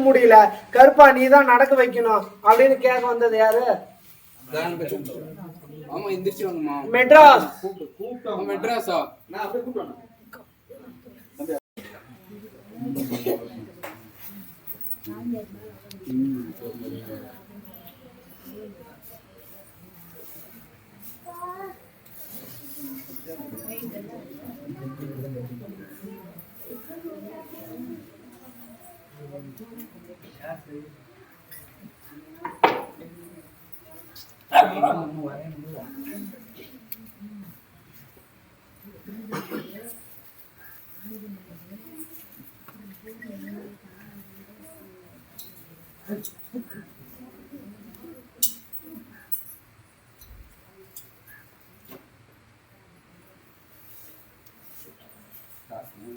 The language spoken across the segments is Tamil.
முடியல. கருப்பா நீ தான் நடக்க வைக்கணும் அப்படின்னு கேட்க வந்தது யாரு? ஆமா எந்திரிச்சு வாங்கம்மா மெட்ராஸ் ஆமா,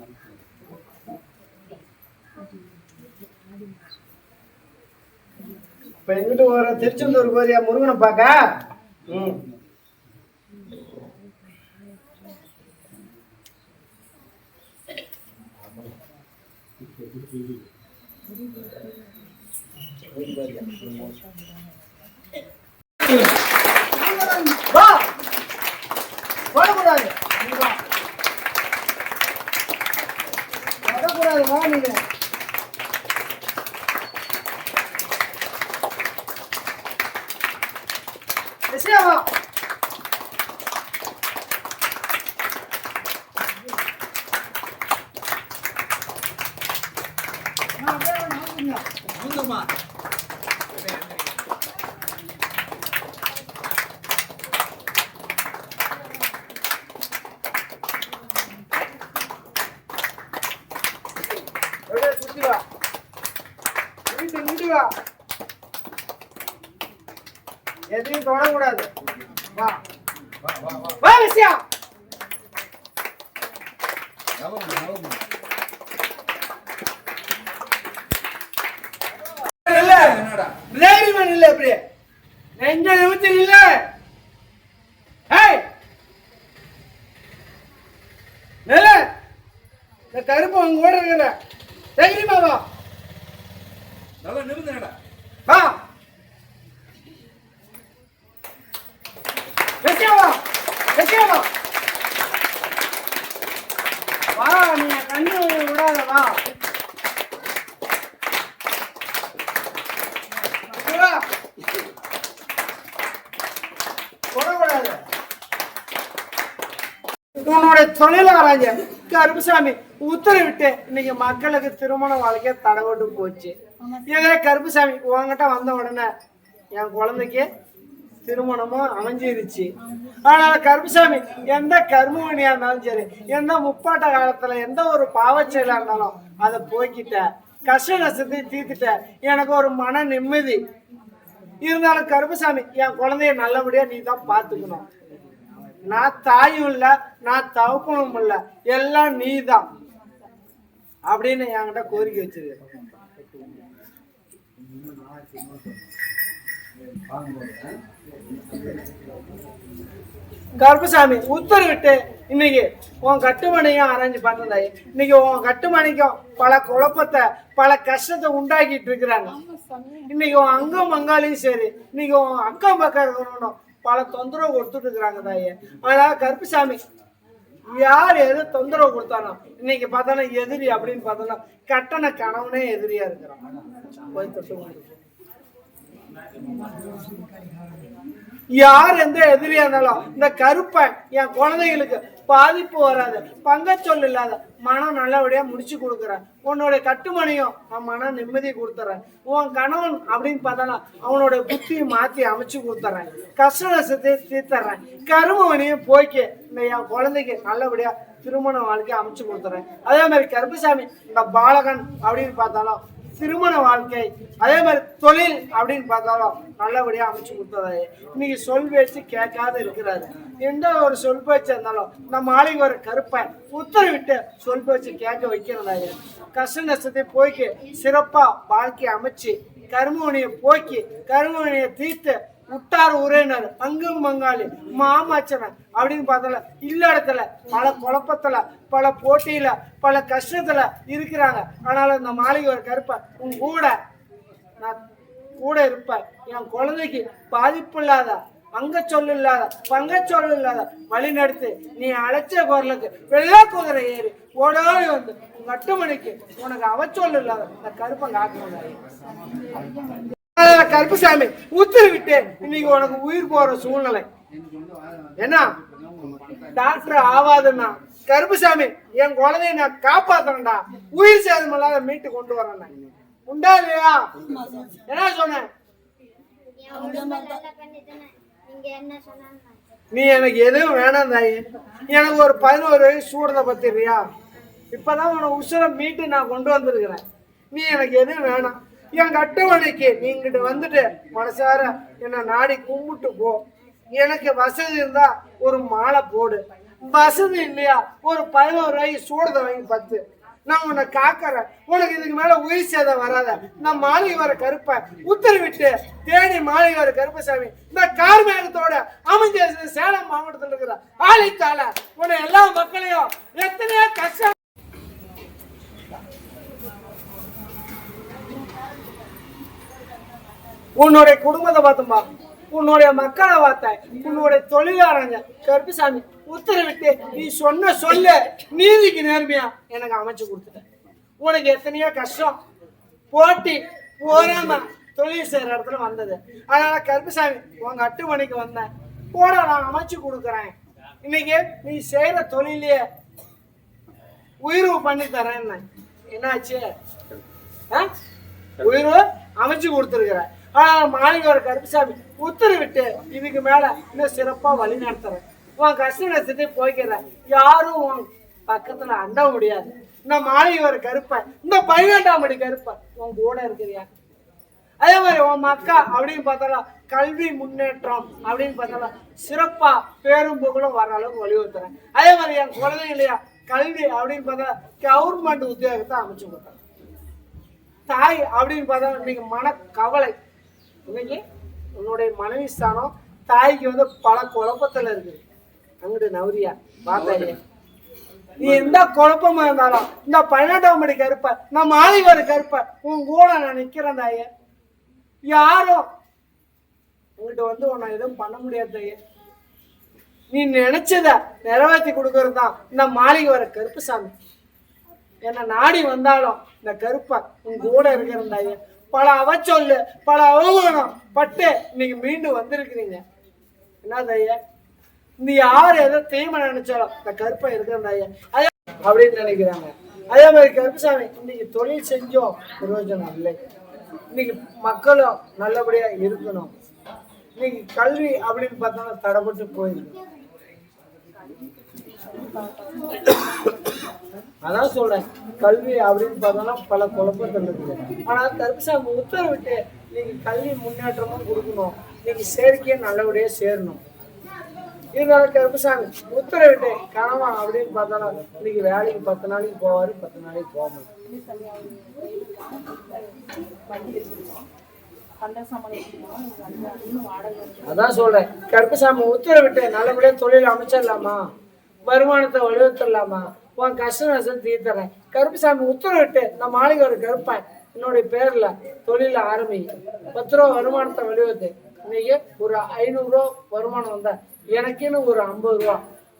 மெட்ராஸா இப்ப எங்கிட்டு வர? திருச்செந்தூர் போறியா முருகனை பார்க்க? ம். வா. வரக்கூடாது நீ வா வரக்கூடாது வா நீங்க விஷயம் வா அப்படியே சுத்தி வா வீட்டு இங்கிட்டு வா. எதையும் தொடக்கூடாது. வா. வா விஷயம் இல்ல. அப்படியே நெஞ்ச இல்ல நல்ல. இந்த கருப்பு அவங்க கூட இருக்கிற. தைரியமா வா. நல்லா நிமிந்தனடா வா. விஷயம் வா வா நீ கண்ணு விடாத வா. உன்னுடைய தொழிலாராஜ கருப்புசாமி உத்தரவிட்டு இன்னைக்கு மக்களுக்கு திருமண வாழ்க்கை தடவட்டு போச்சு. இதே கருப்புசாமி. உன்கிட்ட வந்த உடனே என் குழந்தைக்கு திருமணமும் அமைஞ்சிருச்சு. அதனால கருப்புசாமி எந்த கர்மவனியா இருந்தாலும் சரி எந்த முப்பாட்ட காலத்துல எந்த ஒரு பாவச்செயலா இருந்தாலும் அதை போக்கிட்ட கஷ்ட நஷ்டத்தை தீர்த்துட்ட எனக்கு ஒரு மன நிம்மதி. இருந்தாலும் கருப்புசாமி என் குழந்தைய நல்லபடியா நீ தான் பாத்துக்கணும் நான் தாயும் இல்ல நான் தவப்பனும் இல்ல எல்லாம் நீ தான் அப்படின்னு என்கிட்ட கோரிக்கை வச்சிருக்கேன் கருப்பசாமி உத்தரவிட்டு இன்னைக்கு உன் கட்டுமனையும் அரேஞ்ச் பண்ணதாய் இன்னைக்கு உன் கட்டுமனைக்கும் பல குழப்பத்தை பல கஷ்டத்தை உண்டாக்கிட்டு இருக்கிறாங்க. இன்னைக்கு உன் அங்கம் மங்காலையும் சரி இன்னைக்கு உன் அக்கம் பக்கம் இருக்கணும் பல தொந்தரவு கொடுத்துட்டு இருக்கிறாங்க தாயே. ஆனா கருப்புசாமி யார் எது தொந்தரவு கொடுத்தானோ இன்னைக்கு பார்த்தாலும் எதிரி அப்படின்னு பார்த்தோம்னா கட்டண கணவனே எதிரியா இருக்கிறான். போய் தொட்டு யார் எந்த எதிரியா இருந்தாலும் இந்த கருப்பன் என் குழந்தைகளுக்கு பாதிப்பு வராது. பங்கச்சொல் இல்லாத மனம் நல்லபடியா முடிச்சு கொடுக்குறேன். உன்னோட கட்டுமணியும் நான் மன நிம்மதி கொடுத்துறேன். உன் கணவன் அப்படின்னு பார்த்தாலும் அவனோட புத்தியை மாத்தி அமைச்சு கொடுத்துறேன். கஷ்ட நஷ்டத்தை தீர்த்தர்றேன் கருமவனையும் போய்க்கு இந்த என் குழந்தைக்கு நல்லபடியா திருமண வாழ்க்கை அமைச்சு கொடுத்துறேன். அதே மாதிரி கருப்பசாமி இந்த பாலகன் அப்படின்னு பார்த்தாலும் திருமண வாழ்க்கை அதே மாதிரி தொழில் அப்படின்னு பார்த்தாலும் நல்லபடியாக அமைச்சு கொடுத்ததாரு இன்னைக்கு சொல் பேச்சு கேட்காத இருக்கிறாரு. எந்த ஒரு சொல் பேச்சு இருந்தாலும் நம்ம ஆளுங்க ஒரு கருப்பை உத்தரவிட்டு சொல் பேச்சு கேட்க வைக்கிறதாரு கஷ்ட நஷ்டத்தை போய்க்கு சிறப்பாக வாழ்க்கையை அமைச்சு கருமவனியை போக்கி கருமவனியை தீர்த்து உட்டார் உறவினர் அங்கும் பங்காளி. மாமாச்சனை அப்படின்னு பார்த்தல இல்ல இடத்துல பல குழப்பத்துல பல போட்டியில பல கஷ்டத்துல இருக்கிறாங்க. ஆனாலும் இந்த மாளிகை ஒரு கருப்பை உன் கூட நான் கூட இருப்பேன். என் குழந்தைக்கு பாதிப்பு இல்லாத அங்க சொல்லு இல்லாத பங்க சொல்லு இல்லாத வழி நடத்து. நீ அழைச்ச குரலுக்கு வெள்ளா குதிரை ஏறி. ஓடோடி வந்து. உங்க அட்டுமணிக்கு உனக்கு அவச்சொல்லு இல்லாத. இந்த கருப்பை காக்கணும் கருப்புசாமி உத்தரவிட்டு இன்னைக்கு உனக்கு உயிர் போற சூழ்நிலை. என்ன? டாக்டர் ஆவாதுன்னா கருப்புசாமி என் குழந்தைய நான் காப்பாத்தணும்டா. உயிர் சேதம் இல்லாத மீட்டு கொண்டு வரேன் உண்டா இல்லையா? என்ன சொன்னேன் என்ன நீ எனக்கு எதுவும் வேணாம் தாயி. எனக்கு ஒரு பதினோரு வயசு சூடதை பத்திரியா? இப்பதான் உன உசுரை மீட்டு நான் கொண்டு வந்திருக்கிறேன். நீ எனக்கு எதுவும் வேணாம். என் கட்டுமணிக்கு நீ வந்துட்டு மனசார என்னை நாடி கும்பிட்டு போ. எனக்கு வசதி இருந்தா ஒரு மாலை போடு. வசதி இல்லையா? ஒரு பதினோரு ரூபாய்க்கு சூடதை வாங்கி பத்து. நான் உன்னை காக்கறேன். உனக்கு இதுக்கு மேல உயிர் சேதம் வராத. நான் மாளிகை வர கருப்ப உத்தரவிட்டு தேனி மாளிகை வர கருப்பசாமி இந்த கார்மேகத்தோட அமைஞ்ச சேலம் மாவட்டத்தில் இருக்கிற ஆலைத்தால உன்னை எல்லா மக்களையும் எத்தனையோ கஷ்டம் உன்னுடைய குடும்பத்தை பார்த்தோம்பா உன்னுடைய மக்களை பார்த்தேன் உன்னுடைய தொழிலாளங்க கருப்புசாமி உத்தரவிட்டு நீ சொன்ன சொல்ல நீதிக்கு நேர்மையா எனக்கு அமைச்சு கொடுத்துட்டேன் உனக்கு எத்தனையோ கஷ்டம். போட்டி போராம தொழில் செய்யற இடத்துல வந்தது. அதனால கருப்புசாமி உங்க அட்டுமணிக்கு வந்தேன் கூட நான் அமைச்சு கொடுக்குறேன். இன்னைக்கு நீ செய்யற தொழிலையே உயிர்வு பண்ணி தரேன் என்னாச்சு? ஆ? உயிர்வு அமைச்சு கொடுத்துருக்குறேன் மாளிகை கருப்புசாமி. உத்தரவிட்டு இதுக்கு மேல இன்னும் சிறப்பா வழி நடத்துறேன். உன் கஷ்ட நஷ்டத்தை போய்க்கிறேன். யாரும் உன் பக்கத்துல அண்ட முடியாது. இந்த மாளிகை ஒரு கருப்பன் இந்த பதினெட்டாம் படி கருப்பன் உன் கூட இருக்கிறியா? அதே மாதிரி உன் மக்கா அப்படின்னு பார்த்தாலும் கல்வி முன்னேற்றம் அப்படின்னு பார்த்தாலும் சிறப்பா பேரும் புகழும் வர அளவுக்கு வலியுறுத்துறேன். அதே மாதிரி என் குழந்தைங்க இல்லையா? கல்வி அப்படின்னு பார்த்தா கவர்மெண்ட் உத்தியோகத்தை அமைச்சு கொடுத்தேன். தாய் அப்படின்னு பார்த்தா இன்னைக்கு கவலை இன்னைக்கு உன்னுடைய மனைவி ஸ்தானம் தாய்க்கு வந்து பல குழப்பத்துல இருக்குது. அங்கிட்டு நவரியா பார்த்தாயே நீ எந்த குழப்பமா இருந்தாலும் இந்த பதினெட்டாம் படி கருப்ப நான் மாளிகை கருப்ப உன் கூட நான் நிக்கிறேன் தாயே. யாரும் உங்ககிட்ட வந்து உன்னை எதுவும் பண்ண முடியாது தாயே. நீ நினைச்சத நிறைவேற்றி கொடுக்கறது தான் இந்த மாளிகை வர கருப்புசாமி என்ன நாடி வந்தாலும் இந்த கருப்பை உன் கூட இருக்கிறந்தாயே பல அவச்சொல்லு பல அவமானம் பட்டு இன்னைக்கு மீண்டும் வந்திருக்கிறீங்க. என்ன ஐயா? நீ யார் எதோ தீமை நினைச்சாலும் இந்த கருப்பை இருக்கிறந்தாயே ஐயா. அப்படின்னு நினைக்கிறாங்க. அதே மாதிரி கருப்புசாமி இன்னைக்கு தொழில் செஞ்சோம். பிரயோஜனம் இல்லை. இன்னைக்கு மக்களும் நல்லபடியா இருக்கணும். இன்னைக்கு கல்வி அப்படின்னு பார்த்தோம்னா தடைப்பட்டு போயிருக்கு அதான் சொல்றேன். கல்வி அப்படின்னு பார்த்தோம்னா பல குழப்பம் இருக்குது. ஆனா கருப்புசாமி உத்தரவிட்டு நீங்க கல்வி முன்னேற்றமும் கொடுக்கணும். நீங்க சேர்க்கையே நல்லபடியா சேரணும். இருந்தாலும் கருப்புசாமி உத்தரவிட்டு கணவன் அப்படின்னு பார்த்தோம்னா இன்னைக்கு வேலைக்கு பத்து நாளைக்கு போவாரு பத்து நாளைக்கு போக மாட்டாரு. அதான் சொல்றேன். கருப்பசாமி உத்தரவிட்டு நல்லபடியா தொழில் அமைச்சிடலாமா வருமானத்தை வலுவத்திடலாமா உன் கஷ்ட நஷ்டம் தீர்த்தறேன் கருப்பசாமி உத்தரவிட்டு நான் மாளிகை ஒரு கருப்பேன் என்னுடைய பேர்ல தொழில ஆரம்பி. பத்து ரூபா வருமானத்தை வலுவத்து இன்னைக்கு ஒரு ஐநூறுரூவா வருமானம் வந்தா எனக்குன்னு ஒரு ஐம்பது ரூபா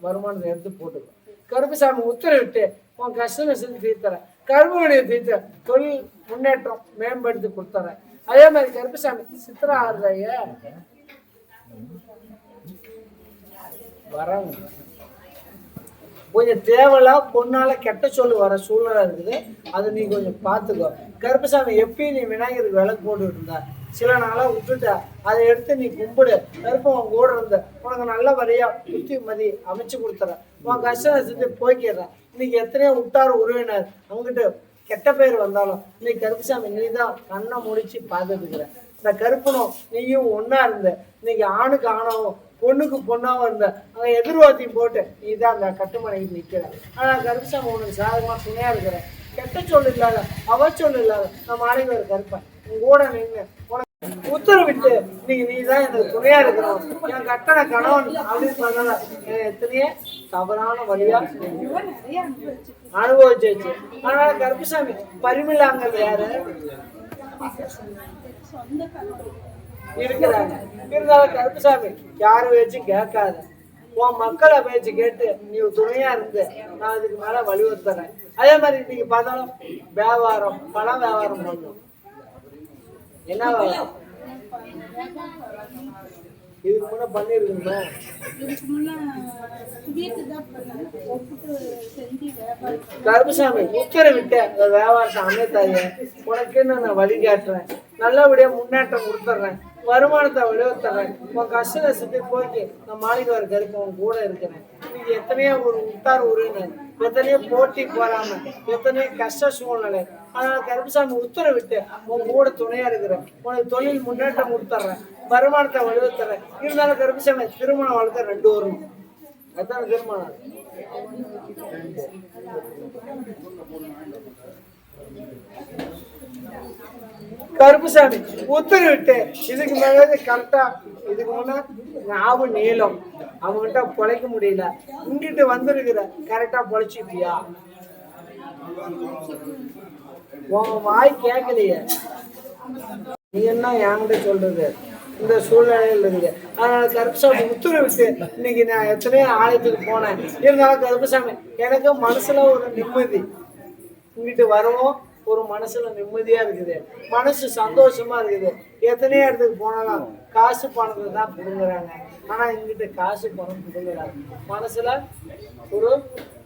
வருமானத்தை எடுத்து போட்டுக்கோ. கருப்பசாமி உத்தரவிட்டு உன் கஷ்ட நஷ்டம் தீர்த்தறேன் கருமணியை தீர்த்த தொழில் முன்னேற்றம் மேம்படுத்தி கொடுத்துறேன். அதே மாதிரி கருப்பசாமி சித்திரா ஆறுதைய வரங்க கொஞ்சம் தேவையில்லாம் பொண்ணால் கெட்ட சொல்லு வர சூழ்நிலை இருக்குது. அதை நீ கொஞ்சம் பார்த்துக்கோ கருப்பசாமி எப்பயும் நீ விநாயகருக்கு விளக்கு போட்டுக்கிட்டு இருந்தா. சில நாளாக விட்டுட்ட. அதை எடுத்து நீ கும்பிடு. கருப்பம் உன் கூட இருந்த. உனக்கு நல்ல வழியாக புத்தி மதி அமைச்சு கொடுத்துறேன். உன் கஷ்டம் செஞ்சு போய்க்கிறேன். இன்னைக்கு எத்தனையோ விட்டார் உறவினர் அவங்ககிட்ட கெட்ட பேர் வந்தாலும் இன்னைக்கு கருப்பசாமி நீ தான் கண்ணை முடிச்சு பார்த்துட்டுக்கிற இந்த கருப்பனும் நீயும் ஒன்றா இருந்த. இன்னைக்கு ஆணுக்கு ஆணவும் பொண்ணுக்கு பொண்ணாகவும் இருந்த அவன் எதிர்வார்த்தையும் போட்டு நீ தான் அந்த கட்டுமனையில் நிற்கிறேன் ஆனால் கருப்பசாமி உனக்கு சாதகமாக துணையாக இருக்கிறேன் கெட்ட சொல் இல்லாத அவச்சொல் இல்லாத நம்ம ஆளுங்க கருப்பன். உன் கூட நின்று உனக்கு உத்தரவிட்டு நீங்க நீ தான் எனக்கு துணையா இருக்கிறோம். என் கட்டண கணவன் அப்படின்னு சொன்னல எத்தனையே தவறான வழியா அனுபவிச்சாச்சு. அதனால கருப்பசாமி பரிமில்லாங்கிறது யாரு இருக்கிறாங்க. இருந்தாலும் கருப்புசாமி யாரும் வச்சு கேட்காத. உன் மக்களை பேச்சு கேட்டு நீ துணையா இருந்து நான் இதுக்கு மேல வலியுறுத்துறேன். அதே மாதிரி இன்னைக்கு பார்த்தாலும் வியாபாரம் பணம் வியாபாரம் பண்ணும். என்ன இதுக்கு முன்ன பண்ணிருக்கீங்களா வீட்டு கருப்புசாமி உத்தரவிட்டு அந்த வியாபாரத்தை அமைத்தாய உனக்கு நான் வழி காட்டுறேன்? நல்லபடியா முன்னேற்றம் கொடுத்துட்றேன் வருமானத்தை வலியுறுத்துறேன் உன் கஷ்ட நஷ்டத்தை போக்கி நான் மாளிகை கருப்பு உன் கூட இருக்கிறேன் நீங்க எத்தனையோ ஒரு உத்தார் உறவினர் எத்தனையோ போட்டி போறாம எத்தனையோ கஷ்ட சூழ்நிலை. அதனால கருப்புசாமி உத்தரவிட்டு உன் கூட துணையா இருக்கிறேன். உனக்கு தொழில் முன்னேற்றம் கொடுத்துட்றேன். வருமானத்தை வலியுறுத்துறேன் இருந்தாலும் கருப்புசாமி திருமணம் வளர்த்த ரெண்டு வரும் அதான் திருமணம். கருப்புசாமி உத்தரவிட்டு இதுக்கு மேலே கரெக்டா இதுக்கு முன்ன நாவு நீளம். அவங்ககிட்ட பொழைக்க முடியல. இங்கிட்டு வந்திருக்கிற கரெக்டா பொழைச்சிட்டியா? உன் வாய் கேட்கலையே நீ என்ன என்கிட்ட சொல்றது? இந்த சூழ்நிலையில் இருக்குது அதனால கருப்புசாமி உத்தரவிட்டு இன்னைக்கு நான் எத்தனையோ ஆலயத்துக்கு போனேன். இருந்தாலும் கருப்புசாமி எனக்கு மனசுல ஒரு நிம்மதி. இங்கிட்டு வரவும். ஒரு மனசுல நிம்மதியா இருக்குது. மனசு சந்தோஷமா இருக்குது. எத்தனையோ இடத்துக்கு போனாலும் காசு பணத்தை தான் பிடுங்குறாங்க. ஆனா இங்கிட்ட காசு பணம் பிடுங்குறாங்க. மனசுல ஒரு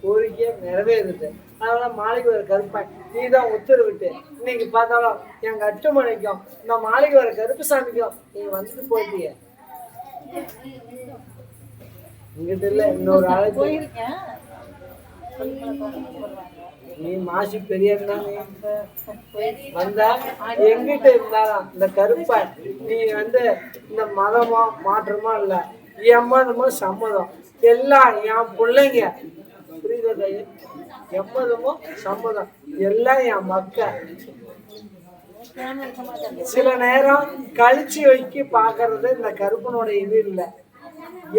கோரிக்கை நிறைவேறுது. அதனால மாளிகை வர கருப்பேன் நீ தான் உத்தரவிட்டு இன்னைக்கு பார்த்தாலும் என் கட்டுமணிக்கும் இந்த மாளிகை வர கருப்புசாமிக்கும் நீ வந்துட்டு போயிட்டிய. இங்கிட்ட இல்ல இன்னொரு ஆளுக்கு. போயிருக்கேன். நீ மாசி பெரிய வந்தா எங்கிட்ட இருந்தாலும் இந்த கருப்பை நீ வந்து இந்த மதமோ மாற்றமோ இல்ல. எம்மதமோ சம்மதம். எல்லாம் என் பிள்ளைங்க. புரியுதா எம்மதமோ சம்மதம். எல்லாம் என் மக்கள். சில நேரம் கழிச்சு வைக்க பாக்குறது இந்த கருப்பனோட இது இல்லை.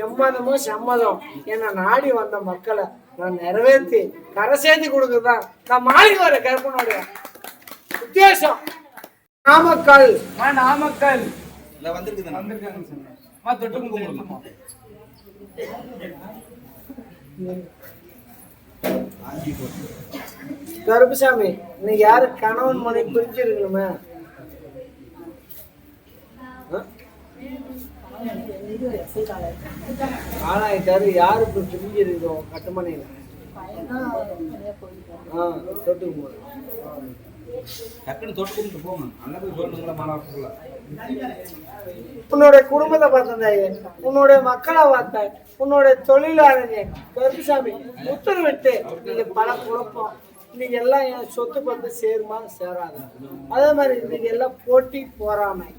எம்மதமும் சம்மதம். என்ன நாடி வந்த மக்களை நான் நிறைவேற்றி கரை சேர்த்து கொடுக்குறதான் நான் மாளிகை வர கருப்பனுடைய உத்தேசம். நாமக்கல். நாமக்கல். வந்திருக்குது வந்திருக்காங்க சொன்னேன் மா தொட்டு கும்பிடுமா கருப்புசாமி இன்னைக்கு யாரு கணவன் மனை பிரிஞ்சிருக்கணுமே ஆ? ஆளாயிட்டாரு. யாரு இப்ப பிரிஞ்சிருக்கோம் கட்டுமனையில. ஆ தொட்டு கும்பிடு. டக்குன்னு தொட்டு கும்பிட்டு போங்க. அங்கே போய் சொல்லுங்களா மாணவர்கள உன்னுடைய குடும்பத்தை பார்த்தந்தாயே உன்னுடைய மக்களை பார்த்தாய் உன்னுடைய தொழிலாளனே கருப்புசாமி உத்தரவிட்டு நீங்க பல குழப்பம். நீங்க எல்லாம் என் சொத்து பத்து சேருமா சேராது. அதே மாதிரி இன்னைக்கு எல்லாம் போட்டி போறாமை.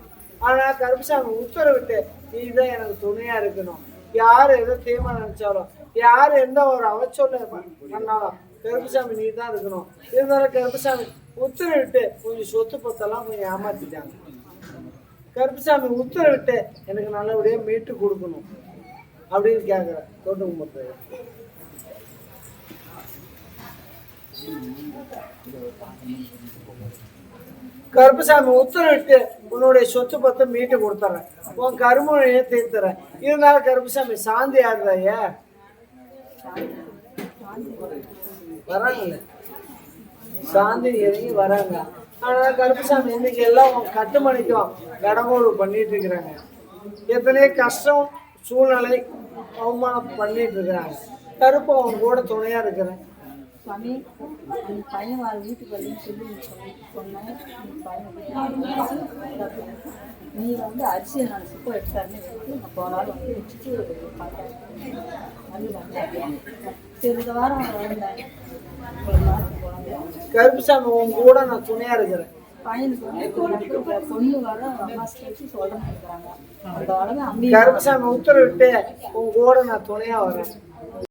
ஆனா கருப்புசாமி உத்தரவிட்டு நீ தான் எனக்கு துணையா இருக்கணும். யாரு எதோ தீர்மா நினைச்சாலும் யாரு எந்த ஒரு அவச்சொல்ல பண்ணாலும் கருப்புசாமி நீ தான் இருக்கணும். இருந்தாலும் கருப்புசாமி உத்தரவிட்டு கொஞ்சம் சொத்து பத்தெல்லாம் கொஞ்சம் ஏமாத்திட்டாங்க. கருப்புசாமி உத்தரவிட்டு எனக்கு நல்லபடியாக மீட்டு கொடுக்கணும். அப்படின்னு கேட்குறேன் தோட்டு கும்பிட்டு கருப்புசாமி உத்தரவிட்டு உன்னுடைய சொத்து பத்தை மீட்டு கொடுத்துறேன். உன் கருமனையை தீர்த்துறேன். இருந்தாலும் கருப்புசாமி சாந்தி ஆடுறாய வராங்கல்ல. சாந்தி இறங்கி வராங்க? ஆனால் கருப்புசாமி இன்னைக்கு எல்லாம் உன் கட்டுமணிக்கும் கடங்கோடு பண்ணிட்டு இருக்கிறாங்க. எத்தனையோ கஷ்டம் சூழ்நிலை அவமானம் பண்ணிட்டு இருக்கிறாங்க. கருப்பு அவங்க கூட துணையா இருக்கிறேன். சாமி என் பையன் வர வீட்டுக்கு வரலன்னு சொல்லி சொன்னேன் பையன் நீ வந்து அரிசியை நான் சுப்ப எடுத்தாருன்னு வச்சு நான் போன நாள் வந்து வச்சுட்டு பார்த்தேன் வந்து வந்தேன் சரி இந்த வாரம் வந்தேன். கருப்புசாமி உன் கூட நான் துணையா இருக்கிறேன். வந்து கருப்புசாமி உத்தரவிட்டு உன் கூட நான் துணையா வரேன்.